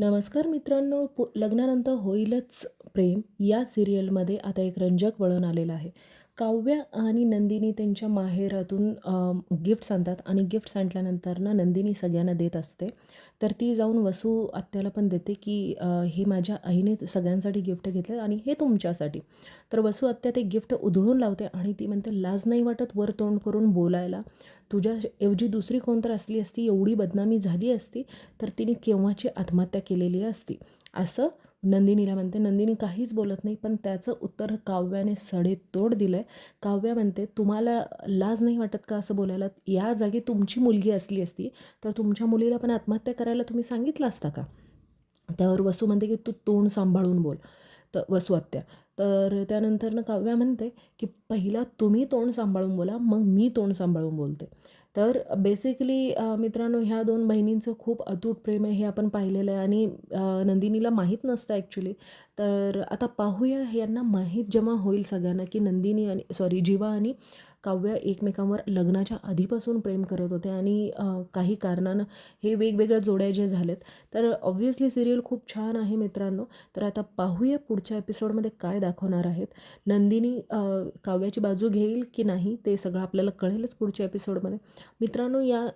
नमस्कार मित्रांनो पु लग्नानंतर होईलच प्रेम या सिरियलमध्ये आता एक रंजक वळण आलेलं आहे. काव्या आणि नंदिनी त्यांच्या माहेरातून गिफ्ट्स आणतात आणि गिफ्ट्स आणल्यानंतर ना नंदिनी सगळ्यांना देत असते. तर ती जाऊन वसू आत्याला पण देते की हे माझ्या आईने सगळ्यांसाठी गिफ्ट घेतले आणि हे तुमच्यासाठी. तर वसू आत्या ते गिफ्ट उधळून लावते आणि ती म्हणते लाज नाही वाटत वर तोंड करून बोलायला. तुझ्या ऐवजी दुसरी कोणतर असली असती एवढी बदनामी झाली असती तर तिने केव्हाची आत्महत्या केलेली असती. असं नंदिनीला म्हणते नंदिनी काहीच बोलत नाही पण त्याचं उत्तर काव्याने सडेतोड दिलं आहे काव्या म्हणते तुम्हाला लाज नाही वाटत का असं बोलायला? या जागी तुमची मुलगी असली असती तर तुमच्या मुलीला पण आत्महत्या करायला तुम्ही सांगितलं असता का? त्यावर वसू म्हणते की तू तोंड सांभाळून बोल. तर वसू आत्या तर त्यानंतरनं काव्या म्हणते की पहिला तुम्ही तोंड सांभाळून बोला मग मी तोंड सांभाळून बोलते. तर बेसिकली मित्रांनो ह्या दोन बहिणींचं खूप अतूट प्रेम आहे हे आपण पाहिलेलं आहे. आणि नंदिनीला माहीत नसतं ॲक्च्युली तर आता पाहूया यांना माहीत जेव्हा होईल सगळ्यांना की नंदिनी आणि सॉरी जीवा आणि काव्या एकमेकांवर लग्नाच्या आधीपासून प्रेम करत होते आणि काही कारणानं हे वेगवेगळ्या जोड्या जे झालेत. तर ऑब्व्हियसली सिरियल खूप छान आहे मित्रांनो. तर आता पाहूया पुढच्या एपिसोडमध्ये काय दाखवणार आहेत. नंदिनी काव्याची बाजू घेईल की नाही ते सगळं आपल्याला कळेलच पुढच्या एपिसोडमध्ये मित्रांनो या